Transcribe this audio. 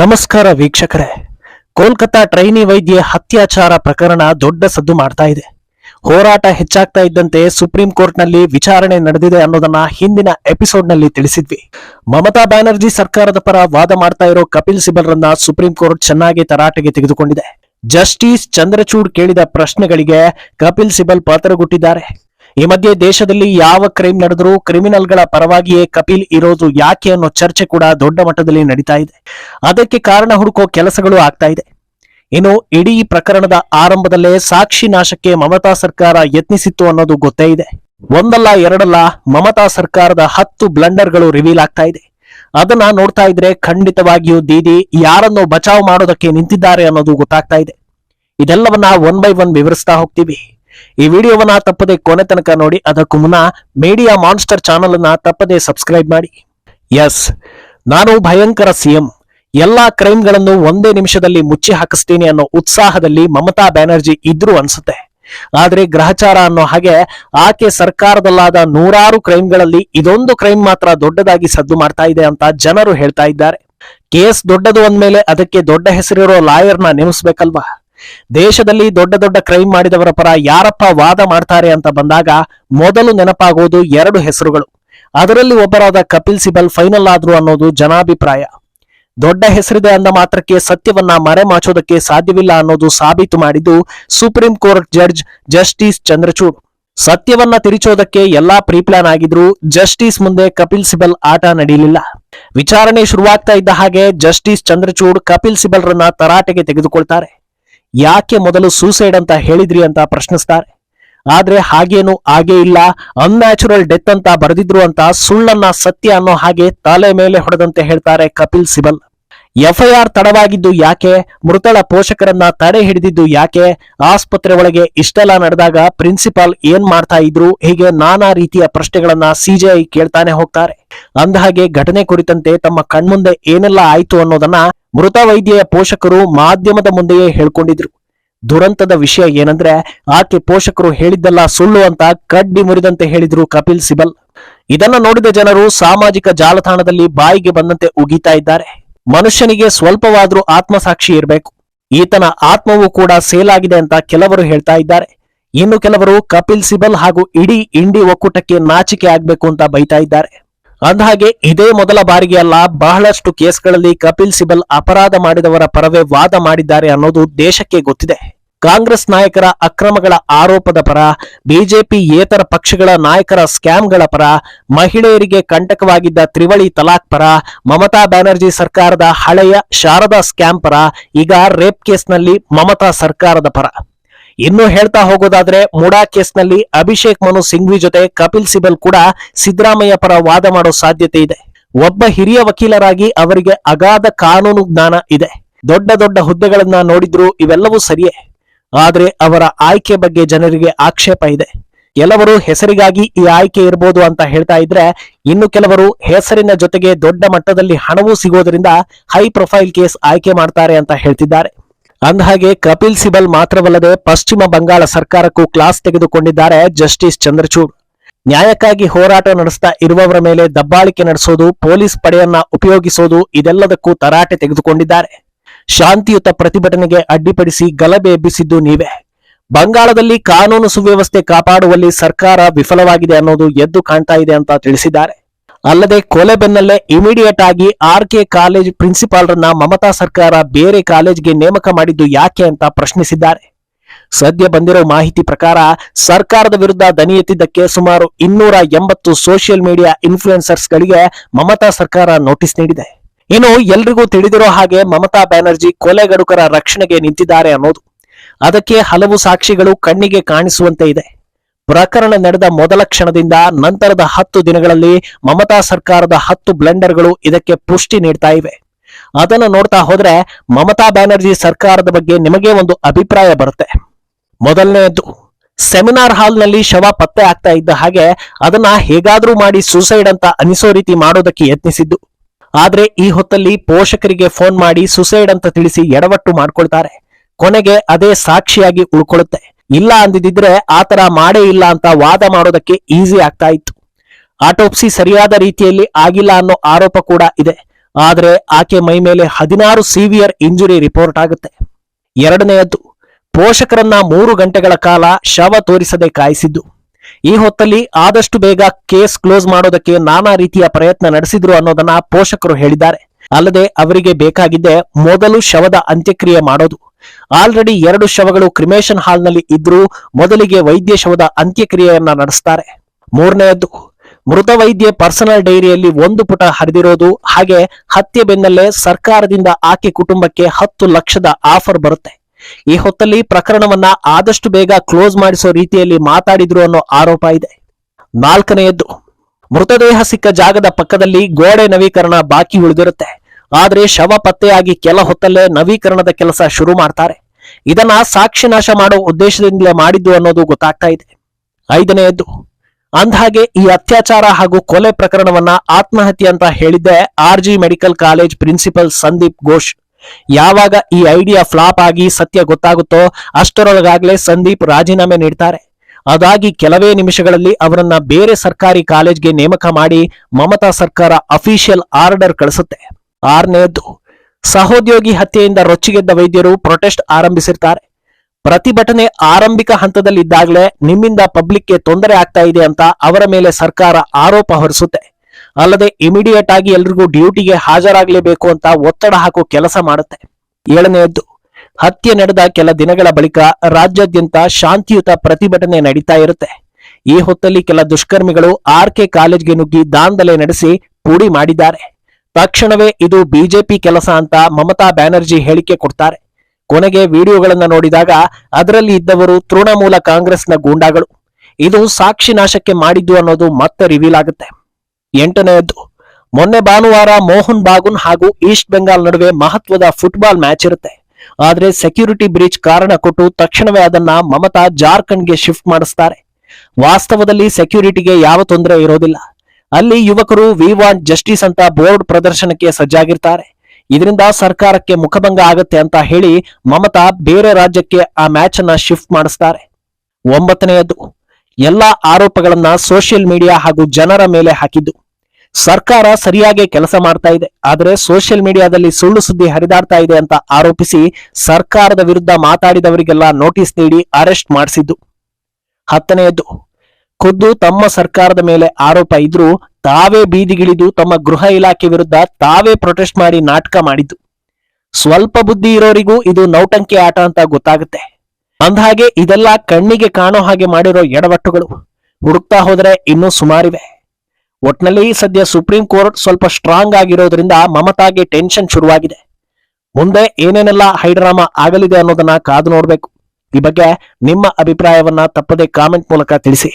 ನಮಸ್ಕಾರ ವೀಕ್ಷಕರೇ. ಕೋಲ್ಕತಾ ಟ್ರೈನಿ ವೈದ್ಯ ಅತ್ಯಾಚಾರ ಪ್ರಕರಣ ದೊಡ್ಡ ಸದ್ದು ಮಾಡ್ತಾ ಇದೆ. ಹೋರಾಟ ಹೆಚ್ಚಾಗ್ತಾ ಇದ್ದಂತೆ ಸುಪ್ರೀಂ ಕೋರ್ಟ್ನಲ್ಲಿ ವಿಚಾರಣೆ ನಡೆದಿದೆ ಅನ್ನೋದನ್ನ ಹಿಂದಿನ ಎಪಿಸೋಡ್ನಲ್ಲಿ ತಿಳಿಸಿದ್ವಿ. ಮಮತಾ ಬ್ಯಾನರ್ಜಿ ಸರ್ಕಾರದ ಪರ ವಾದ ಮಾಡ್ತಾ ಇರೋ ಕಪಿಲ್ ಸಿಬಲ್ರನ್ನ ಸುಪ್ರೀಂ ಕೋರ್ಟ್ ಚೆನ್ನಾಗಿ ತರಾಟೆಗೆ ತೆಗೆದುಕೊಂಡಿದೆ. ಜಸ್ಟಿಸ್ ಚಂದ್ರಚೂಡ್ ಕೇಳಿದ ಪ್ರಶ್ನೆಗಳಿಗೆ ಕಪಿಲ್ ಸಿಬಲ್ ಪಾತ್ರಗುಟ್ಟಿದ್ದಾರೆ. ಈ ಮಧ್ಯೆ ದೇಶದಲ್ಲಿ ಯಾವ ಕ್ರೈಮ್ ನಡೆದರೂ ಕ್ರಿಮಿನಲ್ಗಳ ಪರವಾಗಿಯೇ ಕಪಿಲ್ ಇರೋದು ಯಾಕೆ ಅನ್ನೋ ಚರ್ಚೆ ಕೂಡ ದೊಡ್ಡ ಮಟ್ಟದಲ್ಲಿ ನಡೀತಾ ಇದೆ. ಅದಕ್ಕೆ ಕಾರಣ ಹುಡುಕೋ ಕೆಲಸಗಳು ಆಗ್ತಾ ಇದೆ. ಇನ್ನು ಇಡೀ ಪ್ರಕರಣದ ಆರಂಭದಲ್ಲೇ ಸಾಕ್ಷಿ ನಾಶಕ್ಕೆ ಮಮತಾ ಸರ್ಕಾರ ಯತ್ನಿಸಿತ್ತು ಅನ್ನೋದು ಗೊತ್ತೇ ಇದೆ. ಒಂದಲ್ಲ, ಎರಡಲ್ಲ ಮಮತಾ ಸರ್ಕಾರದ ಹತ್ತು ಬ್ಲಂಡರ್ಗಳು ರಿವೀಲ್ ಆಗ್ತಾ ಇದೆ. ಅದನ್ನ ನೋಡ್ತಾ ಇದ್ರೆ ಖಂಡಿತವಾಗಿಯೂ ದೀದಿ ಯಾರನ್ನು ಬಚಾವ್ ಮಾಡೋದಕ್ಕೆ ನಿಂತಿದ್ದಾರೆ ಅನ್ನೋದು ಗೊತ್ತಾಗ್ತಾ ಇದೆ. ಇದೆಲ್ಲವನ್ನ ಒನ್ ಬೈ ಒನ್ ವಿವರಿಸ್ತಾ ಹೋಗ್ತೀವಿ. ಈ ವಿಡಿಯೋವನ್ನ ತಪ್ಪದೆ ಕೊನೆ ತನಕ ನೋಡಿ, ಅದಕ್ಕೂ ಮುನ್ನ ಮೀಡಿಯಾ ಮಾನ್ಸ್ಟರ್ ಚಾನಲ್ ಅನ್ನ ತಪ್ಪದೆ ಸಬ್ಸ್ಕ್ರೈಬ್ ಮಾಡಿ. ಎಸ್ ನಾನು ಭಯಂಕರ ಸಿಎಂ ಎಲ್ಲಾ ಕ್ರೈಮ್ಗಳನ್ನು ಒಂದೇ ನಿಮಿಷದಲ್ಲಿ ಮುಚ್ಚಿ ಹಾಕಿಸ್ತೀನಿ ಅನ್ನೋ ಉತ್ಸಾಹದಲ್ಲಿ ಮಮತಾ ಬ್ಯಾನರ್ಜಿ ಇದ್ರು ಅನ್ಸುತ್ತೆ. ಆದ್ರೆ ಗ್ರಹಚಾರ ಅನ್ನೋ ಹಾಗೆ ಆಕೆ ಸರ್ಕಾರದಲ್ಲಾದ ನೂರಾರು ಕ್ರೈಮ್ಗಳಲ್ಲಿ ಇದೊಂದು ಕ್ರೈಮ್ ಮಾತ್ರ ದೊಡ್ಡದಾಗಿ ಸದ್ದು ಮಾಡ್ತಾ ಇದೆ ಅಂತ ಜನರು ಹೇಳ್ತಾ ಇದ್ದಾರೆ. ಕೇಸ್ ದೊಡ್ಡದು ಅಂದ್ಮೇಲೆ ಅದಕ್ಕೆ ದೊಡ್ಡ ಹೆಸರಿರೋ ಲಾಯರ್ನ ನೇಮಿಸ್ಬೇಕಲ್ವಾ? ದೇಶದಲ್ಲಿ ದೊಡ್ಡ ದೊಡ್ಡ ಕ್ರೈಮ್ ಮಾಡಿದವರ ಪರ ಯಾರಪ್ಪ ವಾದ ಮಾಡ್ತಾರೆ ಅಂತ ಬಂದಾಗ ಮೊದಲು ನೆನಪಾಗುವುದು ಎರಡು ಹೆಸರುಗಳು. ಅದರಲ್ಲಿ ಒಬ್ಬರಾದ ಕಪಿಲ್ ಸಿಬಲ್ ಫೈನಲ್ ಆದ್ರು ಅನ್ನೋದು ಜನಾಭಿಪ್ರಾಯ. ದೊಡ್ಡ ಹೆಸರಿದೆ ಅಂದ ಮಾತ್ರಕ್ಕೆ ಸತ್ಯವನ್ನ ಮರೆಮಾಚೋದಕ್ಕೆ ಸಾಧ್ಯವಿಲ್ಲ ಅನ್ನೋದು ಸಾಬೀತು ಮಾಡಿದ್ದು supreme court judge justice Chandrachud. ಸತ್ಯವನ್ನ ತಿರುಚೋದಕ್ಕೆ ಎಲ್ಲಾ ಪ್ರೀಪ್ಲಾನ್ ಆಗಿದ್ರು ಜಸ್ಟಿಸ್ ಮುಂದೆ ಕಪಿಲ್ ಸಿಬಲ್ ಆಟ ನಡೆಯಲಿಲ್ಲ ವಿಚಾರಣೆ ಶುರುವಾಗ್ತಾ ಇದ್ದ ಹಾಗೆ ಜಸ್ಟಿಸ್ ಚಂದ್ರಚೂಡ್ ಕಪಿಲ್ ಸಿಬಲ್ರನ್ನ ತರಾಟೆಗೆ ತೆಗೆದುಕೊಳ್ತಾರೆ. ಯಾಕೆ ಮೊದಲು ಸೂಸೈಡ್ ಅಂತ ಹೇಳಿದ್ರಿ ಅಂತ ಪ್ರಶ್ನಿಸ್ತಾರೆ? ಆದ್ರೆ ಹಾಗೇನು ಹಾಗೆ ಇಲ್ಲ. ಅನ್ಯಾಚುರಲ್ ಡೆತ್ ಅಂತ ಬರೆದಿದ್ರು ಅಂತ ಸುಳ್ಳನ್ನ ಸತ್ಯ ಅನ್ನೋ ಹಾಗೆ ತಲೆ ಮೇಲೆ ಹೊಡೆದಂತೆ ಹೇಳ್ತಾರೆ ಕಪಿಲ್ ಸಿಬಲ್. ಎಫ್ಐಆರ್ ತಡವಾಗಿದ್ದು ಯಾಕೆ? ಮೃತಳ ಪೋಷಕರನ್ನ ತಡೆ ಹಿಡಿದಿದ್ದು ಯಾಕೆ? ಆಸ್ಪತ್ರೆ ಒಳಗೆ ಇಷ್ಟೆಲ್ಲ ನಡೆದಾಗ ಪ್ರಿನ್ಸಿಪಾಲ್ ಏನ್ ಮಾಡ್ತಾ ಇದ್ರು? ಹೀಗೆ ನಾನಾ ರೀತಿಯ ಪ್ರಶ್ನೆಗಳನ್ನ ಸಿಜೆಐ ಕೇಳ್ತಾನೆ ಹೋಗ್ತಾರೆ. ಅಂದಹಾಗೆ ಘಟನೆ ಕುರಿತಂತೆ ತಮ್ಮ ಕಣ್ಮುಂದೆ ಏನೆಲ್ಲ ಆಯ್ತು ಅನ್ನೋದನ್ನ ಮೃತ ವೈದ್ಯೆಯ ಪೋಷಕರು ಮಾಧ್ಯಮದ ಮುಂದೆಯೇ ಹೇಳ್ಕೊಂಡಿದ್ರು. ದುರಂತದ ವಿಷಯ ಏನಂದ್ರೆ, ಆಕೆ ಪೋಷಕರು ಹೇಳಿದ್ದೆಲ್ಲ ಸುಳ್ಳು ಅಂತ ಕಡ್ಡಿ ಮುರಿದಂತೆ ಹೇಳಿದ್ರು ಕಪಿಲ್ ಸಿಬಲ್. ಇದನ್ನ ನೋಡಿದ ಜನರು ಸಾಮಾಜಿಕ ಜಾಲತಾಣದಲ್ಲಿ ಬಾಯಿಗೆ ಬಂದಂತೆ ಉಗಿತಾ ಇದ್ದಾರೆ. ಮನುಷ್ಯನಿಗೆ ಸ್ವಲ್ಪವಾದ್ರೂ ಆತ್ಮಸಾಕ್ಷಿ ಇರಬೇಕು. ಈತನ ಆತ್ಮವು ಕೂಡ ಸೇಲಾಗಿದೆ ಅಂತ ಕೆಲವರು ಹೇಳ್ತಾ ಇದ್ದಾರೆ. ಇನ್ನು ಕೆಲವರು ಕಪಿಲ್ ಸಿಬಲ್ ಹಾಗೂ ಇಡೀ ಇಂಡಿ ಒಕ್ಕೂಟಕ್ಕೆ ನಾಚಿಕೆ ಆಗ್ಬೇಕು ಅಂತ ಬೈತಾ ಇದ್ದಾರೆ. ಅಂದಹಾಗೆ ಇದೇ ಮೊದಲ ಬಾರಿಗೆ ಅಲ್ಲ ಬಹಳಷ್ಟು ಕೇಸ್ಗಳಲ್ಲಿ ಕಪಿಲ್ ಸಿಬಲ್ ಅಪರಾಧ ಮಾಡಿದವರ ಪರವೇ ವಾದ ಮಾಡಿದ್ದಾರೆ ಅನ್ನೋದು ದೇಶಕ್ಕೆ ಗೊತ್ತಿದೆ. ಕಾಂಗ್ರೆಸ್ ನಾಯಕರ ಅಕ್ರಮಗಳ ಆರೋಪದ ಪರ, ಬಿಜೆಪಿ ಏತರ ಪಕ್ಷಗಳ ನಾಯಕರ ಸ್ಕ್ಯಾಮ್ಗಳ ಪರ, ಮಹಿಳೆಯರಿಗೆ ಕಂಟಕವಾಗಿದ್ದ ತ್ರಿವಳಿ ತಲಾಖ್ ಪರ, ಮಮತಾ ಬ್ಯಾನರ್ಜಿ ಸರ್ಕಾರದ ಹಳೆಯ ಶಾರದಾ ಸ್ಕ್ಯಾಮ್ ಪರ, ಈಗ ರೇಪ್ ಕೇಸ್ನಲ್ಲಿ ಮಮತಾ ಸರ್ಕಾರದ ಪರ. ಇನ್ನು ಹೇಳ್ತಾ ಹೋಗೋದಾದ್ರೆ ಮುಡಾ ಕೇಸ್ನಲ್ಲಿ ಅಭಿಷೇಕ್ ಮನು ಸಿಂಘ್ವಿ ಜೊತೆ ಕಪಿಲ್ ಸಿಬಲ್ ಕೂಡ ಸಿದ್ದರಾಮಯ್ಯ ಪರ ವಾದ ಮಾಡೋ ಸಾಧ್ಯತೆ ಇದೆ. ಒಬ್ಬ ಹಿರಿಯ ವಕೀಲರಾಗಿ ಅವರಿಗೆ ಅಗಾಧ ಕಾನೂನು ಜ್ಞಾನ ಇದೆ. ದೊಡ್ಡ ದೊಡ್ಡ ಹುದ್ದೆಗಳನ್ನ ನೋಡಿದ್ರು ಇವೆಲ್ಲವೂ ಸರಿಯೇ. ಆದ್ರೆ ಅವರ ಆಯ್ಕೆ ಬಗ್ಗೆ ಜನರಿಗೆ ಆಕ್ಷೇಪ ಇದೆ. ಕೆಲವರು ಹೆಸರಿಗಾಗಿ ಈ ಆಯ್ಕೆ ಇರಬಹುದು ಅಂತ ಹೇಳ್ತಾ ಇದ್ರೆ ಇನ್ನು ಕೆಲವರು ಹೆಸರಿನ ಜೊತೆಗೆ ದೊಡ್ಡ ಮಟ್ಟದಲ್ಲಿ ಹಣವೂ ಸಿಗೋದ್ರಿಂದ ಹೈ ಪ್ರೊಫೈಲ್ ಕೇಸ್ ಆಯ್ಕೆ ಮಾಡ್ತಾರೆ ಅಂತ ಹೇಳ್ತಿದ್ದಾರೆ. ಅಂದಹಾಗೆ ಕಪಿಲ್ ಸಿಬಲ್ ಮಾತ್ರವಲ್ಲದೆ ಪಶ್ಚಿಮ ಬಂಗಾಳ ಸರ್ಕಾರಕ್ಕೂ ಕ್ಲಾಸ್ ತೆಗೆದುಕೊಂಡಿದ್ದಾರೆ ಜಸ್ಟಿಸ್ ಚಂದ್ರಚೂಡ್. ನ್ಯಾಯಕ್ಕಾಗಿ ಹೋರಾಟ ನಡೆಸ್ತಾ ಇರುವವರ ಮೇಲೆ ದಬ್ಬಾಳಿಕೆ ನಡೆಸೋದು, ಪೊಲೀಸ್ ಪಡೆಯನ್ನ ಉಪಯೋಗಿಸೋದು, ಇದೆಲ್ಲದಕ್ಕೂ ತರಾಟೆ ತೆಗೆದುಕೊಂಡಿದ್ದಾರೆ. ಶಾಂತಿಯುತ ಪ್ರತಿಭಟನೆಗೆ ಅಡ್ಡಿಪಡಿಸಿ ಗಲಭೆ ಎಬ್ಬಿಸಿದ್ದು ನೀವೇ. ಬಂಗಾಳದಲ್ಲಿ ಕಾನೂನು ಸುವ್ಯವಸ್ಥೆ ಕಾಪಾಡುವಲ್ಲಿ ಸರ್ಕಾರ ವಿಫಲವಾಗಿದೆ ಅನ್ನೋದು ಎದ್ದು ಕಾಣ್ತಾ ಇದೆ ಅಂತ ತಿಳಿಸಿದ್ದಾರೆ. ಅಲ್ಲದೆ ಕೊಲೆ ಬೆನ್ನಲ್ಲೇ ಇಮಿಡಿಯೇಟ್ ಆಗಿ ಆರ್ ಕೆ ಕಾಲೇಜ್ ಪ್ರಿನ್ಸಿಪಾಲ್ರನ್ನ ಮಮತಾ ಸರ್ಕಾರ ಬೇರೆ ಕಾಲೇಜ್ಗೆ ನೇಮಕ ಮಾಡಿದ್ದು ಯಾಕೆ ಅಂತ ಪ್ರಶ್ನಿಸಿದ್ದಾರೆ. ಸದ್ಯ ಬಂದಿರೋ ಮಾಹಿತಿ ಪ್ರಕಾರ ಸರ್ಕಾರದ ವಿರುದ್ಧ ದನಿ ಎತ್ತಿದ್ದಕ್ಕೆ ಸುಮಾರು ಇನ್ನೂರ ಎಂಬತ್ತು ಸೋಷಿಯಲ್ ಮೀಡಿಯಾ ಇನ್ಫ್ಲೂಯೆನ್ಸರ್ಸ್ ಗಳಿಗೆ ಮಮತಾ ಸರ್ಕಾರ ನೋಟಿಸ್ ನೀಡಿದೆ. ಇನ್ನು ಎಲ್ರಿಗೂ ತಿಳಿದಿರೋ ಹಾಗೆ ಮಮತಾ ಬ್ಯಾನರ್ಜಿ ಕೊಲೆಗಡುಕರ ರಕ್ಷಣೆಗೆ ನಿಂತಿದ್ದಾರೆ ಅನ್ನೋದು. ಅದಕ್ಕೆ ಹಲವು ಸಾಕ್ಷಿಗಳು ಕಣ್ಣಿಗೆ ಕಾಣಿಸುವಂತೆ ಇದೆ. ಪ್ರಕರಣ ನಡೆದ ಮೊದಲ ಕ್ಷಣದಿಂದ ನಂತರದ ಹತ್ತು ದಿನಗಳಲ್ಲಿ ಮಮತಾ ಸರ್ಕಾರದ ಹತ್ತು ಬ್ಲೆಂಡರ್ಗಳು ಇದಕ್ಕೆ ಪುಷ್ಟಿ ನೀಡ್ತಾ ಇವೆ. ಅದನ್ನ ನೋಡ್ತಾ ಹೋದ್ರೆ ಮಮತಾ ಬ್ಯಾನರ್ಜಿ ಸರ್ಕಾರದ ಬಗ್ಗೆ ನಿಮಗೆ ಒಂದು ಅಭಿಪ್ರಾಯ ಬರುತ್ತೆ. ಮೊದಲನೆಯದು ಸೆಮಿನಾರ್ ಹಾಲ್ನಲ್ಲಿ ಶವ ಪತ್ತೆ ಆಗ್ತಾ ಇದ್ದ ಹಾಗೆ ಅದನ್ನ ಹೇಗಾದ್ರೂ ಮಾಡಿ ಸೂಸೈಡ್ ಅಂತ ಅನಿಸೋ ರೀತಿ ಮಾಡೋದಕ್ಕೆ ಯತ್ನಿಸಿದ್ದು. ಆದ್ರೆ ಈ ಹೊತ್ತಲ್ಲಿ ಪೋಷಕರಿಗೆ ಫೋನ್ ಮಾಡಿ ಸುಸೈಡ್ ಅಂತ ತಿಳಿಸಿ ಎಡವಟ್ಟು ಮಾಡ್ಕೊಳ್ತಾರೆ. ಕೊನೆಗೆ ಅದೇ ಸಾಕ್ಷಿಯಾಗಿ ಉಳ್ಕೊಳ್ಳುತ್ತೆ. ಇಲ್ಲ ಅಂದಿದ್ರೆ ಆತರ ಮಾಡೇ ಇಲ್ಲ ಅಂತ ವಾದ ಮಾಡೋದಕ್ಕೆ ಈಸಿ ಆಗ್ತಾ ಇತ್ತು. ಆಟೋಪ್ಸಿ ಸರಿಯಾದ ರೀತಿಯಲ್ಲಿ ಆಗಿಲ್ಲ ಅನ್ನೋ ಆರೋಪ ಕೂಡ ಇದೆ. ಆದ್ರೆ ಆಕೆ ಮೈ ಮೇಲೆ ಹದಿನಾರು ಸಿವಿಯರ್ ಇಂಜುರಿ ರಿಪೋರ್ಟ್ ಆಗುತ್ತೆ. ಎರಡನೆಯದ್ದು, ಪೋಷಕರನ್ನ ಮೂರು ಗಂಟೆಗಳ ಕಾಲ ಶವ ತೋರಿಸದೆ ಕಾಯಿಸಿದ್ದು. ಈ ಹೊತ್ತಲ್ಲಿ ಆದಷ್ಟು ಬೇಗ ಕೇಸ್ ಕ್ಲೋಸ್ ಮಾಡೋದಕ್ಕೆ ನಾನಾ ರೀತಿಯ ಪ್ರಯತ್ನ ನಡೆಸಿದ್ರು ಅನ್ನೋದನ್ನ ಪೋಷಕರು ಹೇಳಿದ್ದಾರೆ. ಅಲ್ಲದೆ ಅವರಿಗೆ ಬೇಕಾಗಿದ್ದೆ ಮೊದಲು ಶವದ ಅಂತ್ಯಕ್ರಿಯೆ ಮಾಡೋದು. ಆಲ್ರೆಡಿ ಎರಡು ಶವಗಳು ಕ್ರಿಮೇಷನ್ ಹಾಲ್ನಲ್ಲಿ ಇದ್ರೂ ಮೊದಲಿಗೆ ವೈದ್ಯ ಶವದ ಅಂತ್ಯಕ್ರಿಯೆಯನ್ನ ನಡೆಸ್ತಾರೆ. ಮೂರನೆಯದ್ದು, ಮೃತ ವೈದ್ಯ ಪರ್ಸನಲ್ ಡೈರಿಯಲ್ಲಿ ಒಂದು ಪುಟ ಹರಿದಿರೋದು, ಹಾಗೆ ಹತ್ಯೆ ಬೆನ್ನಲ್ಲೇ ಸರ್ಕಾರದಿಂದ ಆಕೆ ಕುಟುಂಬಕ್ಕೆ ಹತ್ತು ಲಕ್ಷದ ಆಫರ್ ಬರುತ್ತೆ. ಈ ಹೊತ್ತಲ್ಲಿ ಪ್ರಕರಣವನ್ನ ಆದಷ್ಟು ಬೇಗ ಕ್ಲೋಸ್ ಮಾಡಿಸೋ ರೀತಿಯಲ್ಲಿ ಮಾತಾಡಿದ್ರು ಅನ್ನೋ ಆರೋಪ ಇದೆ. ನಾಲ್ಕನೆಯದ್ದು, ಮೃತದೇಹ ಸಿಕ್ಕ ಜಾಗದ ಪಕ್ಕದಲ್ಲಿ ಗೋಡೆ ನವೀಕರಣ ಬಾಕಿ ಉಳಿದಿರುತ್ತೆ. ಆದ್ರೆ ಶವ ಪತ್ತೆಯಾಗಿ ಕೆಲ ಹೊತ್ತಲ್ಲೇ ನವೀಕರಣದ ಕೆಲಸ ಶುರು ಮಾಡ್ತಾರೆ. ಇದನ್ನ ಸಾಕ್ಷಿನಾಶ ಮಾಡೋ ಉದ್ದೇಶದಿಂದಲೇ ಮಾಡಿದ್ದು ಅನ್ನೋದು ಗೊತ್ತಾಗ್ತಾ ಇದೆ. ಐದನೆಯದ್ದು, ಅಂದ್ಹಾಗೆ ಈ ಅತ್ಯಾಚಾರ ಹಾಗೂ ಕೊಲೆ ಪ್ರಕರಣವನ್ನ ಆತ್ಮಹತ್ಯೆ ಅಂತ ಹೇಳಿದ್ದೆ R G medical college principal Sandeep Ghosh. ಯಾವಾಗ ಈ ಐಡಿಯಾ ಫ್ಲಾಪ್ ಆಗಿ ಸತ್ಯ ಗೊತ್ತಾಗುತ್ತೋ ಅಷ್ಟರೊಳಗಾಗಲೇ ಸಂದೀಪ್ ರಾಜೀನಾಮೆ ನೀಡ್ತಾರೆ. ಅದಾಗಿ ಕೆಲವೇ ನಿಮಿಷಗಳಲ್ಲಿ ಅವರನ್ನ ಬೇರೆ ಸರ್ಕಾರಿ ಕಾಲೇಜ್ಗೆ ನೇಮಕ ಮಾಡಿ ಮಮತಾ ಸರ್ಕಾರ ಅಫಿಷಿಯಲ್ ಆರ್ಡರ್ ಕಳಿಸುತ್ತೆ. ಆರನೆಯದ್ದು ಸಹೋದ್ಯೋಗಿ ಹತ್ಯೆಯಿಂದ ರೊಚ್ಚಿಗೆದ್ದ ವೈದ್ಯರು ಪ್ರೊಟೆಸ್ಟ್ ಆರಂಭಿಸಿರ್ತಾರೆ. ಪ್ರತಿಭಟನೆ ಆರಂಭಿಕ ಹಂತದಲ್ಲಿದ್ದಾಗಲೇ ನಿಮ್ಮಿಂದ ಪಬ್ಲಿಕ್ಗೆ ತೊಂದರೆ ಆಗ್ತಾ ಇದೆ ಅಂತ ಅವರ ಮೇಲೆ ಸರ್ಕಾರ ಆರೋಪ ಹೊರಿಸುತ್ತೆ. ಅಲ್ಲದೆ ಇಮಿಡಿಯೇಟ್ ಆಗಿ ಎಲ್ರಿಗೂ ಡ್ಯೂಟಿಗೆ ಹಾಜರಾಗಲೇಬೇಕು ಅಂತ ಒತ್ತಡ ಹಾಕೋ ಕೆಲಸ ಮಾಡುತ್ತೆ. ಏಳನೆಯದ್ದು ಹತ್ಯೆ ನಡೆದ ಕೆಲ ದಿನಗಳ ಬಳಿಕ ರಾಜ್ಯಾದ್ಯಂತ ಶಾಂತಿಯುತ ಪ್ರತಿಭಟನೆ ನಡೀತಾ ಇರುತ್ತೆ. ಈ ಹೊತ್ತಲ್ಲಿ ಕೆಲ ದುಷ್ಕರ್ಮಿಗಳು ಆರ್ ಕೆ ಕಾಲೇಜ್ಗೆ ನುಗ್ಗಿ ದಾಂಧಲೆ ನಡೆಸಿ ಪುಡಿ ಮಾಡಿದ್ದಾರೆ. ತಕ್ಷಣವೇ ಇದು ಬಿಜೆಪಿ ಕೆಲಸ ಅಂತ ಮಮತಾ ಬ್ಯಾನರ್ಜಿ ಹೇಳಿಕೆ ಕೊಡ್ತಾರೆ. ಕೊನೆಗೆ ವಿಡಿಯೋಗಳನ್ನ ನೋಡಿದಾಗ ಅದರಲ್ಲಿ ಇದ್ದವರು ತೃಣಮೂಲ ಕಾಂಗ್ರೆಸ್ನ ಗೂಂಡಾಗಳು. ಇದು ಸಾಕ್ಷಿ ನಾಶಕ್ಕೆ ಮಾಡಿದ್ದು ಅನ್ನೋದು ಮತ್ತೆ ರಿವೀಲ್ ಆಗುತ್ತೆ. ಎಂಟನೆಯದ್ದು, ಮೊನ್ನೆ ಭಾನುವಾರ ಮೋಹನ್ ಬಾಗುನ್ ಹಾಗೂ ಈಸ್ಟ್ ಬೆಂಗಾಲ್ ನಡುವೆ ಮಹತ್ವದ ಫುಟ್ಬಾಲ್ ಮ್ಯಾಚ್ ಇರುತ್ತೆ. ಆದ್ರೆ ಸೆಕ್ಯೂರಿಟಿ ಬ್ರೀಚ್ ಕಾರಣ ಕೊಟ್ಟು ತಕ್ಷಣವೇ ಅದನ್ನ ಮಮತಾ ಜಾರ್ಖಂಡ್ಗೆ ಶಿಫ್ಟ್ ಮಾಡಿಸ್ತಾರೆ. ವಾಸ್ತವದಲ್ಲಿ ಸೆಕ್ಯೂರಿಟಿಗೆ ಯಾವ ತೊಂದರೆ ಇರೋದಿಲ್ಲ. ಅಲ್ಲಿ ಯುವಕರು ವಿ ವಾಂಟ್ ಜಸ್ಟಿಸ್ ಅಂತ ಬೋರ್ಡ್ ಪ್ರದರ್ಶನಕ್ಕೆ ಸಜ್ಜಾಗಿರ್ತಾರೆ. ಇದರಿಂದ ಸರ್ಕಾರಕ್ಕೆ ಮುಖಭಂಗ ಆಗತ್ತೆ ಅಂತ ಹೇಳಿ ಮಮತಾ ಬೇರೆ ರಾಜ್ಯಕ್ಕೆ ಆ ಮ್ಯಾಚ್ ಅನ್ನ ಶಿಫ್ಟ್ ಮಾಡಿಸ್ತಾರೆ. ಒಂಬತ್ತನೆಯದು ಎಲ್ಲಾ ಆರೋಪಗಳನ್ನ ಸೋಷಿಯಲ್ ಮೀಡಿಯಾ ಹಾಗೂ ಜನರ ಮೇಲೆ ಹಾಕಿದ್ದು. ಸರ್ಕಾರ ಸರಿಯಾಗಿ ಕೆಲಸ ಮಾಡ್ತಾ ಇದೆ, ಆದರೆ ಸೋಷಿಯಲ್ ಮೀಡಿಯಾದಲ್ಲಿ ಸುಳ್ಳು ಸುದ್ದಿ ಹರಿದಾಡ್ತಾ ಇದೆ ಅಂತ ಆರೋಪಿಸಿ ಸರ್ಕಾರದ ವಿರುದ್ಧ ಮಾತಾಡಿದವರಿಗೆಲ್ಲ ನೋಟಿಸ್ ನೀಡಿ ಅರೆಸ್ಟ್ ಮಾಡಿಸಿದ್ದು. ಹತ್ತನೆಯದ್ದು ಖುದ್ದು ತಮ್ಮ ಸರ್ಕಾರದ ಮೇಲೆ ಆರೋಪ ಇದ್ರೂ ತಾವೇ ಬೀದಿಗಿಳಿದು ತಮ್ಮ ಗೃಹ ಇಲಾಖೆ ವಿರುದ್ಧ ತಾವೇ ಪ್ರೊಟೆಸ್ಟ್ ಮಾಡಿ ನಾಟಕ ಮಾಡಿದ್ದು. ಸ್ವಲ್ಪ ಬುದ್ಧಿ ಇರೋರಿಗೂ ಇದು ನೌಟಂಕಿ ಆಟ ಅಂತ ಗೊತ್ತಾಗುತ್ತೆ. ಅಂದಹಾಗೆ ಇದೆಲ್ಲ ಕಣ್ಣಿಗೆ ಕಾಣೋ ಹಾಗೆ ಮಾಡಿರೋ ಎಡವಟ್ಟುಗಳು. ಹುಡುಕ್ತಾ ಹೋದರೆ ಇನ್ನೂ ಸುಮಾರಿವೆ. ಒಟ್ನಲ್ಲಿ ಸದ್ಯ ಸುಪ್ರೀಂ ಕೋರ್ಟ್ ಸ್ವಲ್ಪ ಸ್ಟ್ರಾಂಗ್ ಆಗಿರೋದ್ರಿಂದ ಮಮತಾಗೆ ಟೆನ್ಷನ್ ಶುರುವಾಗಿದೆ. ಮುಂದೆ ಏನೇನೆಲ್ಲ ಹೈಡ್ರಾಮಾ ಆಗಲಿದೆ ಅನ್ನೋದನ್ನ ಕಾದು ನೋಡಬೇಕು. ಈ ಬಗ್ಗೆ ನಿಮ್ಮ ಅಭಿಪ್ರಾಯವನ್ನ ತಪ್ಪದೆ ಕಾಮೆಂಟ್ ಮೂಲಕ ತಿಳಿಸಿ.